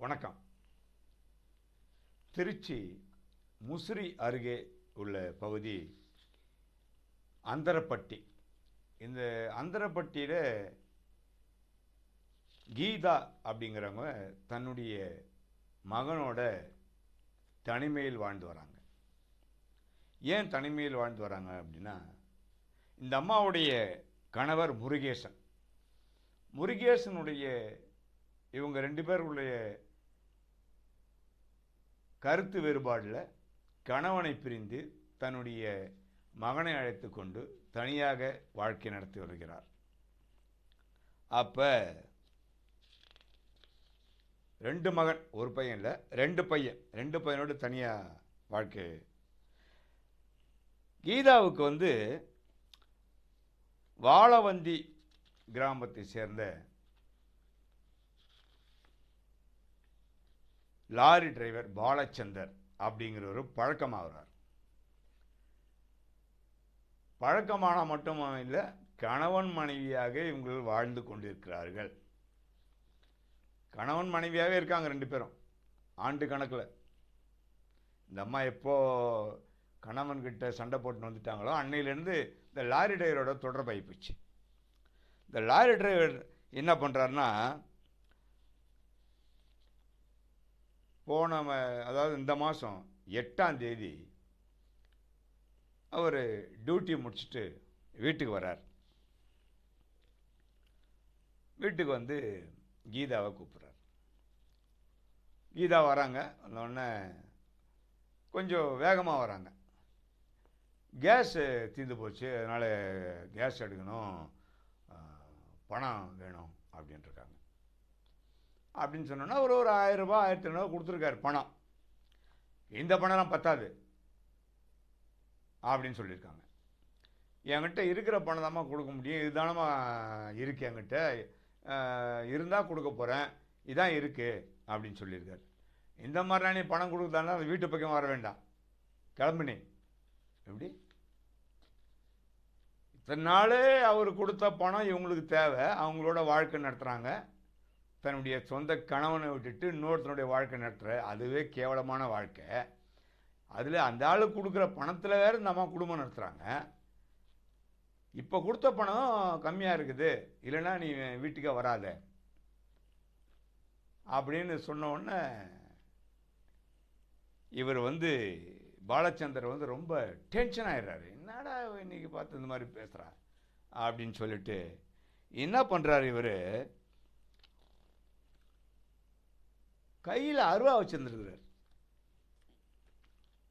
வணக்கம். திருச்சி முசிறி அருகே உள்ள பகுதி அந்தரப்பட்டி. இந்த அந்தரப்பட்டியில் கீதா அப்படிங்கிறவங்க தன்னுடைய மகனோட தனிமையில் வாழ்ந்து வராங்க. ஏன் தனிமையில் வாழ்ந்து வராங்க அப்படின்னா இந்த அம்மாவுடைய கணவர் முருகேசன். முருகேசனுடைய இவங்க ரெண்டு பேருடைய கருத்து வேறுபாடில் கணவனை பிரிந்து தன்னுடைய மகனை அழைத்து கொண்டு தனியாக வாழ்க்கை நடத்தி வருகிறார். அப்போ ரெண்டு மகன் ஒரு பையன் இல்லை ரெண்டு பையன் ரெண்டு பையனோடு தனியாக வாழ்க்கை. கீதாவுக்கு வந்து வாழவந்தி கிராமத்தை சேர்ந்த லாரி டிரைவர் பாலச்சந்தர் அப்படிங்கிறவர் பழக்கமாகிறார். பழக்கமான மட்டும் இல்லை கணவன் மனைவியாக இவங்கள் வாழ்ந்து கொண்டிருக்கிறார்கள். கணவன் மனைவியாகவே இருக்காங்க ரெண்டு பேரும் ஆண்டு கணக்கில். இந்த அம்மா எப்போ கணவன்கிட்ட சண்டை போட்டு வந்துட்டாங்களோ அன்னையிலேருந்து இந்த லாரி டிரைவரோட தொடர்பாகி போச்சு. இந்த லாரி டிரைவர் என்ன பண்ணுறாருன்னா போன அதாவது இந்த மாதம் எட்டாம் தேதி அவர் டியூட்டி முடிச்சுட்டு வீட்டுக்கு வரார் வீட்டுக்கு வந்து கீதாவை கூப்பிட்றார். கீதா வராங்க. வந்தோடனே கொஞ்சம் வேகமாக வராங்க. கேஸு தீர்ந்து போச்சு. அதனால் கேஸ் எடுக்கணும். பணம் வேணும் அப்படின்ட்டுருக்காங்க அப்படின்னு சொன்னோன்னா ஒரு ஒரு ஆயிரம் ரூபாய் ஆயிரத்தி ஐநூறுபா கொடுத்துருக்காரு பணம். இந்த பணம்லாம் பத்தாது. அப்படின்னு சொல்லியிருக்காங்க. என்கிட்ட இருக்கிற பணம் தாம்மா கொடுக்க முடியும். இதுதானம்மா இருக்கு என்கிட்ட. இருந்தால் கொடுக்க போகிறேன் இதான் இருக்குது அப்படின்னு சொல்லியிருக்காரு. இந்த மாதிரிலாம் நீ பணம் கொடுக்குதானா அது வீட்டு பக்கம் வர வேண்டாம். கிளம்புனே எப்படி? இத்தனை நாள் அவர் கொடுத்த பணம் இவங்களுக்கு தேவை. அவங்களோட வாழ்க்கை நடத்துகிறாங்க தன்னுடைய சொந்த கணவனை விட்டுட்டு இன்னொருத்தனுடைய வாழ்க்கை நடத்துகிற அதுவே கேவலமான வாழ்க்கை. அதில் அந்த ஆள் கொடுக்குற பணத்தில் வேறு இந்த அம்மா குடும்பம் நடத்துகிறாங்க இப்போ கொடுத்த பணம் கம்மியாக இருக்குது. இல்லைன்னா நீ வீட்டுக்கே வராத. அப்படின்னு சொன்ன உடனே இவர் வந்து பாலச்சந்தர் வந்து ரொம்ப டென்ஷன் ஆயிடுறாரு. என்னடா இன்றைக்கி பார்த்து இந்த மாதிரி பேசுகிறா அப்படின்னு சொல்லிட்டு என்ன பண்ணுறாரு இவர்? கையில் அருவா வச்சுருந்துருக்கிறார்.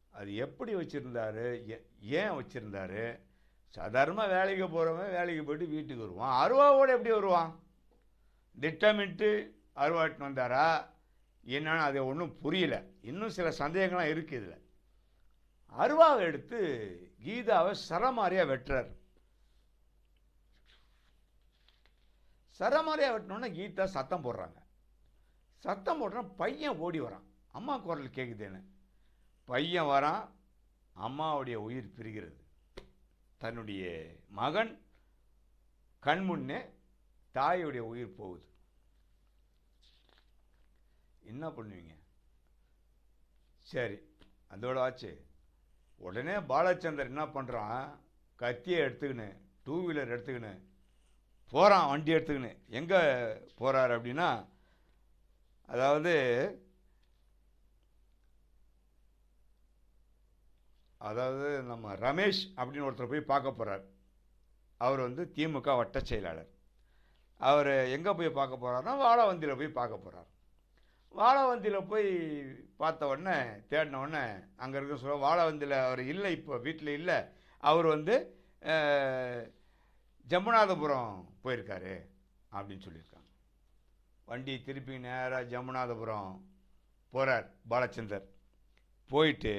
அது எப்படி வச்சுருந்தாரு? ஏன் வச்சுருந்தாரு? சாதாரணமாக வேலைக்கு போகிறவன் வேலைக்கு போயிட்டு வீட்டுக்கு வருவான். அருவாவோடு எப்படி வருவான்? திட்டமிட்டு அருவாட்டின்னு வந்தாரா? என்னன்னு அது ஒன்றும் புரியல. இன்னும் சில சந்தேகங்கள்லாம் இருக்குது இதில். அருவாவை எடுத்து கீதாவை சரமாரியாக வெட்டுறார். சரமாரியாக வெட்டினோன்னா கீதா சத்தம் போடுறாங்க. சத்தம் போட்டான் பையன் ஓடி வரான். அம்மா குரல் கேட்குதேன்னு பையன் வரான் அம்மாவுடைய உயிர் பிரிகிறது. தன்னுடைய மகன் கண் முன்னே தாயுடைய உயிர் போகுது. என்ன பண்ணுவீங்க? சரி அதோட ஆச்சு. உடனே பாலச்சந்தர் என்ன பண்ணுறான் கத்தியை எடுத்துக்கின்னு டூ வீலர் எடுத்துக்கின்னு போகிறான் வண்டி எடுத்துக்கின்னு. எங்கே போகிறார் அப்படின்னா அதாவது அதாவது நம்ம ரமேஷ் அப்படின்னு ஒருத்தர் போய் பார்க்க போகிறார் அவர் வந்து திமுக வட்ட செயலாளர். அவர் எங்கே போய் பார்க்க போகிறாருன்னா வாழவந்தியில் போய் பார்க்க போகிறார் வாழவந்தியில் போய் பார்த்த உடனே தேடின உடனே அங்கே இருக்க சொல்ல வாழவந்தியில் அவர் இல்லை இப்போ வீட்டில் இல்லை. அவர் வந்து அஹ், போயிருக்காரு அப்படின்னு சொல்லியிருக்காங்க வண்டி திருப்பி நேராக ஜமுனாதபுரம் போகிறார் பாலச்சந்தர். போயிட்டு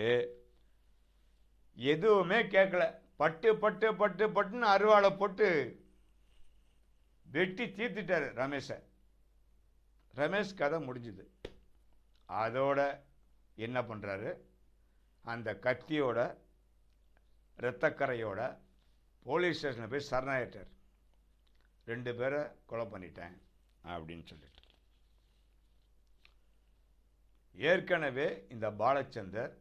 எதுவுமே கேட்கல பட்டு பட்டு பட்டு பட்டுன்னு அருவாளை போட்டு வெட்டி தீர்த்துட்டாரு ரமேஷை. ரமேஷ் கதை முடிஞ்சுது. அதோட என்ன பண்ணுறாரு அந்த கத்தியோட இரத்தக்கரையோட போலீஸ் ஸ்டேஷனில் போய் சரணாயிட்டார். ரெண்டு பேரை கொலை பண்ணிட்டேன் அப்படின்னு சொல்லிட்டு. ஏற்கனவே இந்த பாலச்சந்தர்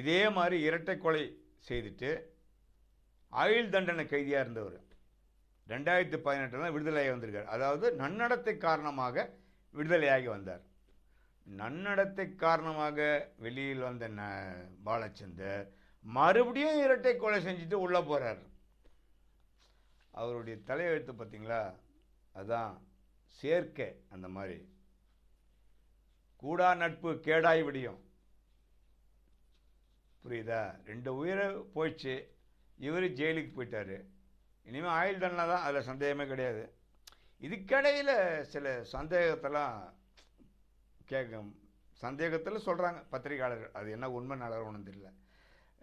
இதே மாதிரி இரட்டை கொலை செய்துட்டு ஆயுள் தண்டனை கைதியாக இருந்தவர். ரெண்டாயிரத்தி பதினெட்டில் தான் விடுதலையாகி வந்திருக்கார். அதாவது நன்னடத்தை காரணமாக விடுதலையாகி வந்தார். நன்னடத்தை காரணமாக வெளியில் வந்த ந பாலச்சந்தர் மறுபடியும் இரட்டை கொலை செஞ்சுட்டு உள்ளே போகிறார் அவருடைய தலையெழுத்து பார்த்தீங்களா அதான் சேர்க்கை அந்த மாதிரி. கூடா நட்பு கேடாய் விடியும். புரியுதா? ரெண்டு உயிரை போயிடுச்சு. இவர் ஜெயிலுக்கு போயிட்டார். இனிமேல் ஆயுள் தண்டனை தான் அதில் சந்தேகமே கிடையாது. இதுக்கிடையில் சில சந்தேகத்தெல்லாம் கேட்க சந்தேகத்தில் சொல்கிறாங்க பத்திரிகையாளர்கள். அது என்ன உண்மை நடக்கணும்னு தெரியல.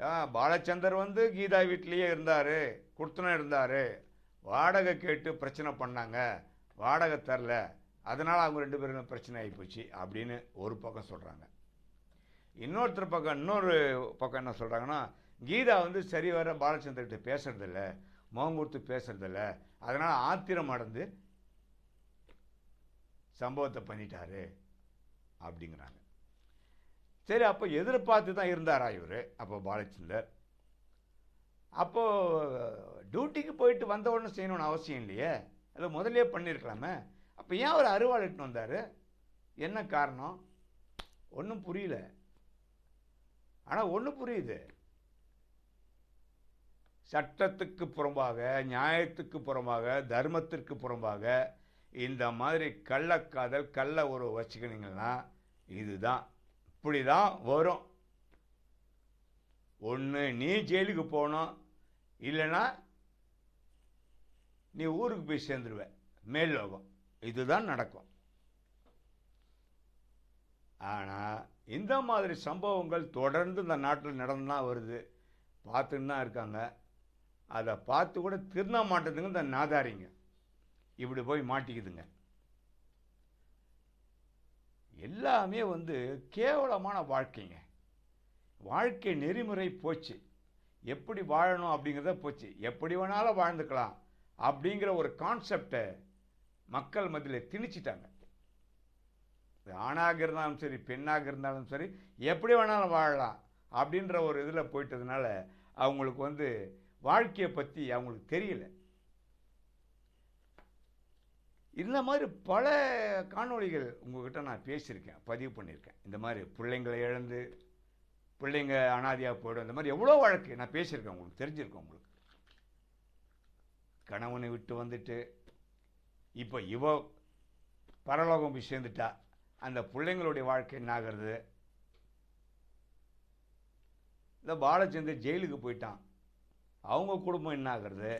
ஆ, பாலச்சந்தர் வந்து கீதா வீட்லேயே இருந்தார். கொடுத்துன இருந்தார். வாடகை கேட்டு பிரச்சனை பண்ணாங்க. வாடகை தரல. அதனால் அவங்க ரெண்டு பேரும் பிரச்சனை ஆகிப்போச்சு அப்படின்னு ஒரு பக்கம் சொல்கிறாங்க இன்னொருத்தர் பக்கம் இன்னொரு பக்கம் என்ன சொல்கிறாங்கன்னா கீதா வந்து சரி வர பாலச்சந்திரகிட்ட பேசுறதில்ல முகம் கொடுத்து பேசுறதில்ல. அதனால் ஆத்திரம் அடைந்து சம்பவத்தை பண்ணிட்டாரு அப்படிங்கிறாங்க. சரி அப்போ எதிர்பார்த்து தான் இருந்தாரா இவர்? அப்போ பாலச்சந்தர். அப்போது டியூட்டிக்கு போயிட்டு வந்த உடனே செய்யணும்னு அவசியம் இல்லையே? அதை முதலே பண்ணியிருக்கலாமே அப்போ ஏன் அவர் அறுவாள் இட்டுன்னு வந்தார்? என்ன காரணம்? ஒன்றும் புரியல. ஆனால் ஒன்று புரியுது. சட்டத்துக்கு புறம்பாக நியாயத்துக்கு புறம்பாக தர்மத்திற்கு புறம்பாக இந்த மாதிரி கள்ளக்காதல் கள்ள உறவு வச்சுக்கினீங்கன்னா இதுதான். இப்படி தான் வரும். ஒன்று நீ ஜெயிலுக்கு போகணும். இல்லைன்னா நீ ஊருக்கு போய் சேர்ந்துருவ. மேல் லோகம் இதுதான் நடக்கும். ஆனால் இந்த மாதிரி சம்பவங்கள் தொடர்ந்து இந்த நாட்டில் நடந்து தான் வருது. பார்த்துன்னு தான் இருக்காங்க. அதை பார்த்து கூட திருந்த மாட்டதுங்க இந்த நாதாரிங்க. இப்படி போய் மாட்டிக்குதுங்க. எல்லாமே வந்து கேவலமான வாழ்க்கைங்க. வாழ்க்கை நெறிமுறை போச்சு. எப்படி வாழணும் அப்படிங்கிறத போச்சு. எப்படி வேணாலும் வாழ்ந்துக்கலாம் அப்படிங்கிற ஒரு கான்செப்டை மக்கள் மத்தியில் திணிச்சிட்டாங்க. ஆணாக இருந்தாலும் சரி பெண்ணாக இருந்தாலும் சரி எப்படி வேணாலும் வாழலாம் அப்படின்ற ஒரு இதில் போயிட்டதுனால அவங்களுக்கு வந்து வாழ்க்கையை பற்றி அவங்களுக்கு தெரியல. இந்த மாதிரி பல காணொளிகள் உங்கள்கிட்ட நான் பேசியிருக்கேன் பதிவு பண்ணியிருக்கேன். இந்த மாதிரி பிள்ளைங்களை இழந்து பிள்ளைங்க அனாதியாக போயிடும் இந்த மாதிரி எவ்வளோ வழக்கு நான் பேசியிருக்கேன் உங்களுக்கு தெரிஞ்சிருக்கேன் உங்களுக்கு. கணவனை விட்டு வந்துட்டு இப்போ இவ பரலோகம் போய் சேர்ந்துட்டா அந்த பிள்ளைங்களுடைய வாழ்க்கை என்ன ஆகிறது? இந்த பாலச்சந்தர் ஜெயிலுக்கு போயிட்டான். அவங்க குடும்பம் என்ன ஆகிறது?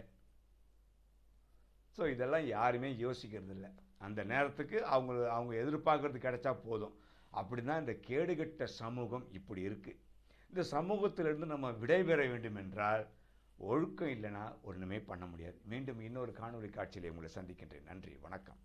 ஸோ இதெல்லாம் யாருமே யோசிக்கிறது இல்லை. அந்த நேரத்துக்கு அவங்க அவங்க எதிர்பார்க்கறது கிடைச்சா போதும். அப்படி தான் இந்த கேடுகட்ட சமூகம் இப்படி இருக்குது இந்த சமூகத்திலிருந்து நம்ம விடைபெற வேண்டும் என்றால் ஒழுக்கம் இல்லைன்னா ஒன்றுமே பண்ண முடியாது. மீண்டும் இன்னொரு காணொலி காட்சியில் உங்களை சந்திக்கின்றேன். நன்றி. வணக்கம்.